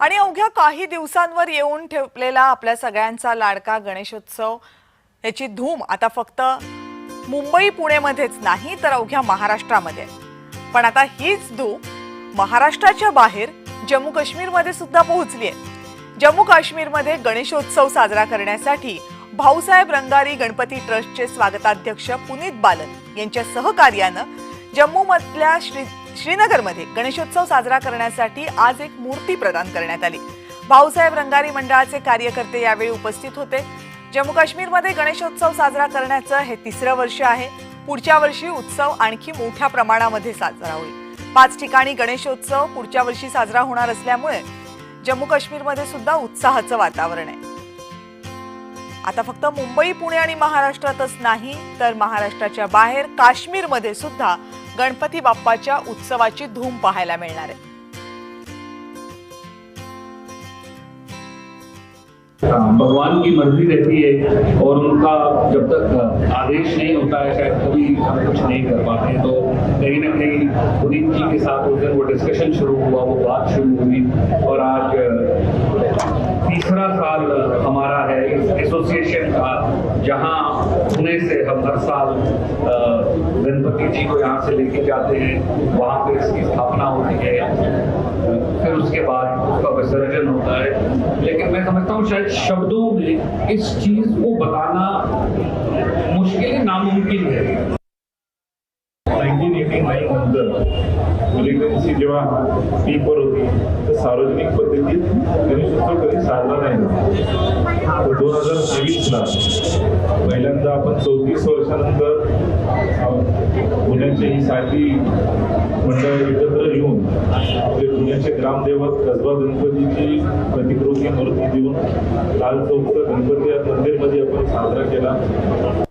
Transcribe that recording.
आणि अवघ्या काही दिवसांवर येऊन ठेवलेला आपल्या सगळ्यांचा लाडका गणेशोत्सव याची धूम आता फक्त मुंबई पुणेमध्येच नाही तर अवघ्या महाराष्ट्रामध्ये. पण आता हीच धूम महाराष्ट्राच्या बाहेर जम्मू काश्मीरमध्ये सुद्धा पोहोचली आहे. जम्मू काश्मीरमध्ये गणेशोत्सव साजरा करण्यासाठी भाऊसाहेब रंगारी गणपती ट्रस्टचे स्वागताध्यक्ष पुनीत बालन यांच्या सहकार्यानं जम्मूमधल्या श्री श्रीनगरमध्ये गणेशोत्सव साजरा करण्यासाठी आज एक मूर्ती प्रदान करण्यात आली. भाऊसाहेब रंगारी मंडळाचे कार्यकर्ते यावेळी उपस्थित होते. जम्मू काश्मीरमध्ये गणेशोत्सव साजरा करण्याचं हे तिसरं वर्ष आहे. पुढच्या वर्षी उत्सव आणखी मोठ्या प्रमाणामध्ये साजरा होईल. पाच ठिकाणी गणेशोत्सव पुढच्या वर्षी साजरा होणार असल्यामुळे जम्मू काश्मीरमध्ये सुद्धा उत्साहाचं वातावरण आहे. आता फक्त मुंबई पुणे आणि महाराष्ट्रातच नाही तर महाराष्ट्राच्या बाहेर काश्मीरमध्ये सुद्धा गणपती बाप्पाच्या उत्सवाची धूम पाहायला मिळणार आहे. भगवान की मर्जी रहती है और उनका जब तक आदेश नहीं होता है शायद कभी हम कुछ नहीं कर पाते तो कहीं ना कहीं पुनीत जी के साथ उस दिन वो डिस्कशन शुरू हुआ वो बात शुरू हुई और आज एसोसिएशन का, जहाँ पुणे से हम हर साल गणपति जी को यहाँ से लेके जाते हैं। वहाँ पे इसकी स्थापना होती है। फिर उसके बाद उसका विसर्जन होता है। लेकिन मैं समझता हूँ, शायद शब्दों में इस चीज़ को बताना मुश्किल नामुमकिन है। नाईन्टीन एटी नाईन मिलिटन्सी जेव्हा पीकवर होती, तर सार्वजनिक पद्धतीत गणेशोत्सव कधी साजरा नाही दोन हजार तेवीसला पहिल्यांदा आपण चौतीस वर्षानंतर अं, पुण्याचे ही साधी मंडळ एकत्र येऊन आपले पुण्याचे ग्रामदैवत कसबा गणपतीची प्रतिकृती मूर्ती देऊन लाल चौकचं गणपती मंदिरमध्ये आपण साजरा केला.